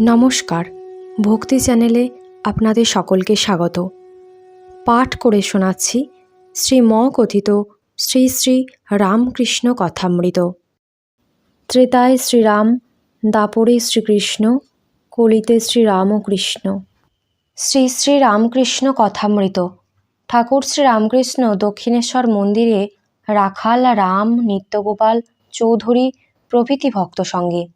নমস্কার। ভক্তি চ্যানেলে আপনাদের সকলকে স্বাগত। পাঠ করে শোনাচ্ছি শ্রীম কথিত শ্রী শ্রী রামকৃষ্ণ কথামৃত। ত্রেতায় শ্রীরাম, দাপরে শ্রীকৃষ্ণ, কলিতে শ্রীরামকৃষ্ণ। শ্রী শ্রী রামকৃষ্ণ কথামৃত। ঠাকুর শ্রী রামকৃষ্ণ দক্ষিণেশ্বর মন্দিরে রাখাল রাম, নিত্যগোপাল চৌধুরী প্রভৃতি ভক্ত সঙ্গে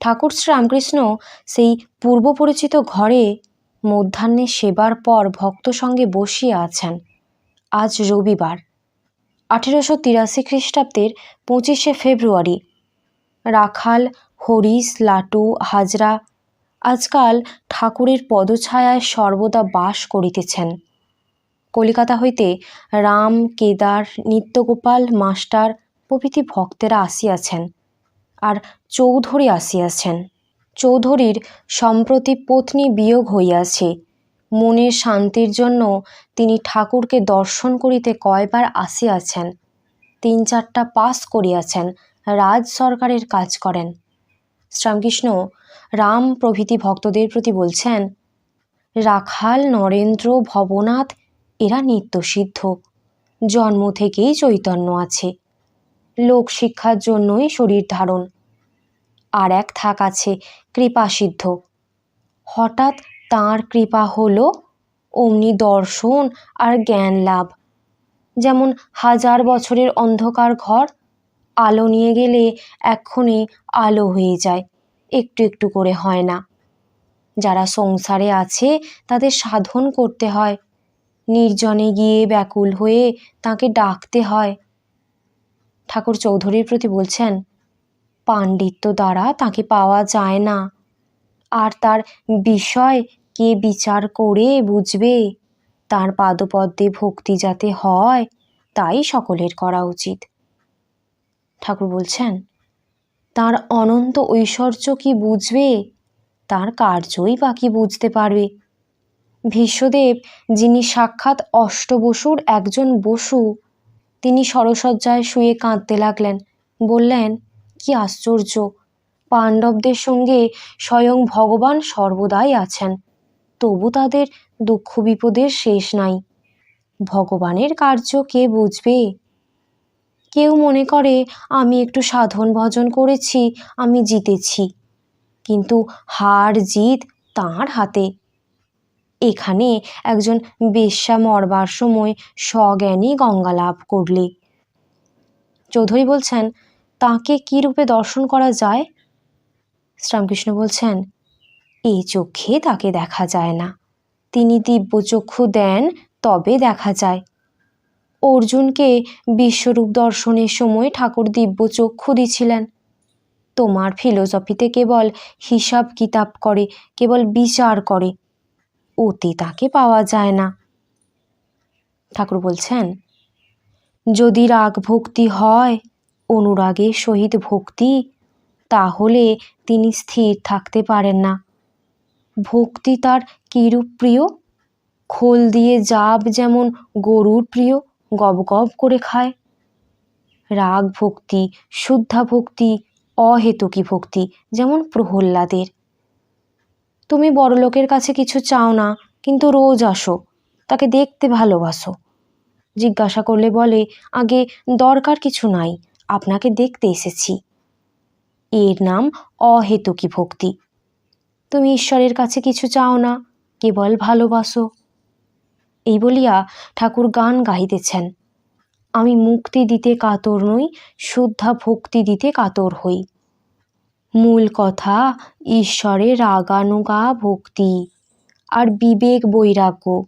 ঠাকুর শ্রী রামকৃষ্ণ সেই পূর্ব পরিচিত ঘরে মধ্যাহ্নে সেবার পর ভক্ত সঙ্গে বসিয়া আছেন। আজ রবিবার, আঠেরোশো তিরাশি খ্রিস্টাব্দের পঁচিশে ফেব্রুয়ারি। রাখাল, হরিশ, লাটু, হাজরা আজকাল ঠাকুরের পদছায়ায় সর্বদা বাস করিতেছেন। কলিকাতা হইতে রাম, কেদার, নিত্যগোপাল, মাস্টার প্রভৃতি ভক্তেরা আসিয়াছেন। আর চৌধুরী আসিয়াছেন। চৌধুরীর সম্প্রতি পত্নী বিয়োগ হইয়াছে। মনের শান্তির জন্য তিনি ঠাকুরকে দর্শন করিতে কয়বার আসিয়াছেন। তিন চারটা পাস করিয়াছেন, রাজ সরকারের কাজ করেন। শ্রীরামকৃষ্ণ রাম প্রভৃতি ভক্তদের প্রতি বলছেন, রাখাল, নরেন্দ্র, ভবনাথ, এরা নিত্যসিদ্ধ। জন্ম থেকেই চৈতন্য আছে। লোক শিক্ষার জন্যই শরীর ধারণ। আর এক থাক আছে কৃপাসিদ্ধ। হঠাৎ তাঁর কৃপা হলো অমনি দর্শন আর জ্ঞান লাভ। যেমন হাজার বছরের অন্ধকার ঘর, আলো নিয়ে গেলে এক্ষণে আলো হয়ে যায়, একটু একটু করে হয় না। যারা সংসারে আছে, তাদের সাধন করতে হয়। নির্জনে গিয়ে ব্যাকুল হয়ে তাকে ডাকতে হয়। ঠাকুর চৌধুরীর প্রতি বলছেন পাণ্ডিত্য দ্বারা তাকে পাওয়া যায় না। আর তার বিষয় কে বিচার করে বুঝবে? তার পাদপদ্মে ভক্তি যাতে হয়, তাই সকলের করা উচিত। ঠাকুর বলছেন, তার অনন্ত ঐশ্বর্য কি বুঝবে? তার কার্যই বাকি বুঝতে পারবে? ভীষ্মদেব, যিনি সাক্ষাৎ অষ্টবসুর একজন বসু, তিনি সরসজ্জায় শুয়ে কাঁদতে লাগলেন। বললেন কি আশ্চর্য। পাণ্ডবদের সঙ্গে স্বয়ং ভগবান সর্বদাই আছেন। তবু তাদের দুঃখ বিপদের শেষ নাই। ভগবানের কার্য কে বুঝবে? কেউ মনে করে, আমি একটু সাধন ভজন করেছি, আমি জিতেছি। কিন্তু হার জিত তাঁর হাতে। এখানে একজন বেশ্যা মরবার সময় স্বজ্ঞানী গঙ্গা লাভ করলে। চৌধুরী বলছেন তাকে কী রূপে দর্শন করা যায়? শ্রীরামকৃষ্ণ বলছেন, এই চক্ষে তাকে দেখা যায় না। তিনি দিব্য চক্ষু দেন, তবে দেখা যায়। অর্জুনকে বিশ্বরূপ দর্শনের সময় ঠাকুর দিব্য চক্ষু দিছিলেন। তোমার ফিলোসফিতে কেবল হিসাব কিতাব করে, কেবল বিচার করে ওতে তাকে পাওয়া যায় না। ঠাকুর বলছেন, যদি রাগ ভক্তি হয় অনুরাগের সহিত ভক্তি, তাহলে তিনি স্থির থাকতে পারেন না। ভক্তি তার কিরূপ প্রিয়? খোল দিয়ে জাব যেমন গরুর প্রিয়, গব গব করে খায়। রাগ ভক্তি, শুদ্ধা ভক্তি, অহেতুকী ভক্তি যেমন প্রহ্লাদের। তুমি বড়লোকের কাছে কিছু চাও না, কিন্তু রোজ আসো, তাকে দেখতে ভালোবাসো। জিজ্ঞাসা করলে বলে, আগে দরকার কিছু নাই আপনাকে দেখতে এসেছি। এর নাম অহেতুকী ভক্তি। তুমি ঈশ্বরের কাছে কিছু চাও না, কেবল ভালোবাসো। এই বলিয়া ঠাকুর গান গাইতেছেন আমি মুক্তি দিতে কাতর নই, শুদ্ধা ভক্তি দিতে কাতর হই। মূল কথা, ঈশ্বরে রাগানুগা ভক্তি আর বিবেক বৈরাগ্য।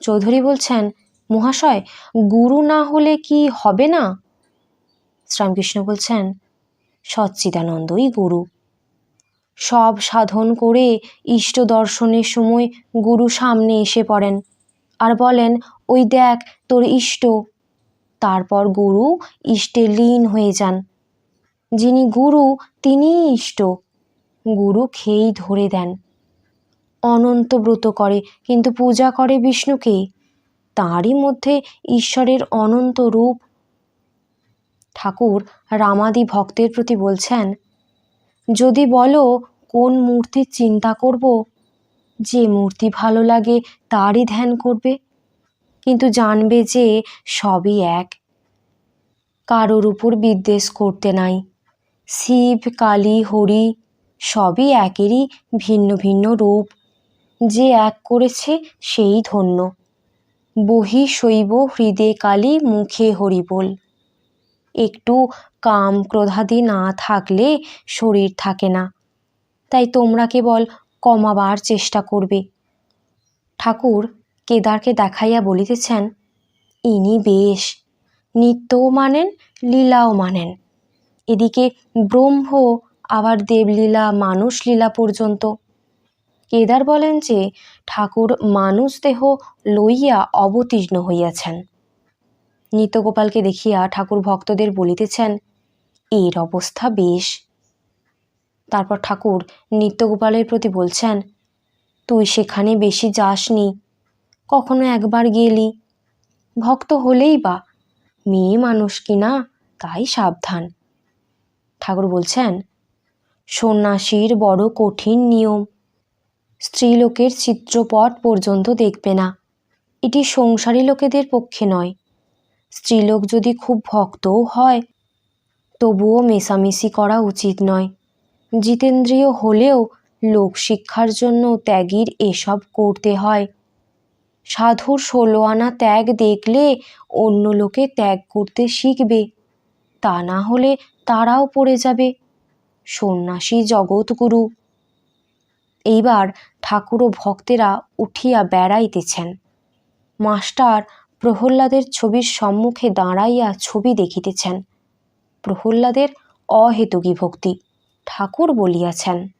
চৌধুরী বলছেন, মহাশয়, গুরু না হলে কি হবে না? শ্রীরামকৃষ্ণ বলছেন, সচ্চিদানন্দই গুরু। সব সাধন করে ইষ্ট দর্শনের সময় গুরু সামনে এসে পড়েন আর বলেন, ওই দেখ, তোর ইষ্ট। তারপর গুরু ইষ্টে লীন হয়ে যান। যিনি গুরু, তিনিই ইষ্ট। গুরু খেয়েই ধরে দেন। অনন্ত ব্রত করে, কিন্তু পূজা করে বিষ্ণুকে। তাঁরই মধ্যে ঈশ্বরের অনন্ত রূপ ঠাকুর রামাদি ভক্তের প্রতি বলছেন, যদি বলো কোন মূর্তির চিন্তা করব, যে মূর্তি ভালো লাগে তারই ধ্যান করবে, কিন্তু জানবে যে সবই এক। কারোর উপর বিদ্বেষ করতে নাই। শিব, কালী, হরি সবই একেরই ভিন্ন ভিন্ন রূপ। যে এক করেছে সেই ধন্য। বহি শৈব হৃদে কালী মুখে হরি বল একটু কাম ক্রোধাদি না থাকলে শরীর থাকে না। তাই তোমরা কেবল কমাবার চেষ্টা করবে। ঠাকুর কেদারকে দেখাইয়া বলিতেছেন, ইনি বেশ, নিত্যও মানেন, লীলাও মানেন। এদিকে ব্রহ্ম আবার দেবলীলা মানুষ লীলা পর্যন্ত। কেদার বলেন যে, ঠাকুর মানুষ দেহ লইয়া অবতীর্ণ হইয়াছেন। নিত্যগোপালকে দেখিয়া ঠাকুর ভক্তদের বলিতেছেন, এর অবস্থা বেশ। তারপর ঠাকুর নিত্যগোপালের প্রতি বলছেন, তুই সেখানে বেশি যাসনি, কখনো একবার গেলি? ভক্ত হলেই বা, মেয়ে মানুষ কিনা তাই সাবধান। ঠাকুর বলছেন, সন্ন্যাসীর বড় কঠিন নিয়ম, স্ত্রীলোকের চিত্রপট পর্যন্ত দেখবে না। এটি সংসারী লোকেদের পক্ষে নয় স্ত্রীলোক যদি খুব ভক্তও হয়, তবুও মেশামেশি করা উচিত নয়। জিতেন্দ্রীয় হলেও লোকশিক্ষার জন্য ত্যাগীর এসব করতে হয়। সাধুর ষোলো আনা ত্যাগ দেখলে অন্য লোকে ত্যাগ করতে শিখবে, তা না হলে তারাও পড়ে যাবে। সন্ন্যাসী জগৎগুরু। এইবার ঠাকুর ও ভক্তেরা উঠিয়া বেড়াইতেছেন। মাস্টার প্রহ্লাদের ছবির সম্মুখে দাঁড়াইয়া ছবি দেখিতেছেন। প্রহ্লাদের অহেতুকী ভক্তি। ঠাকুর বলিয়াছেন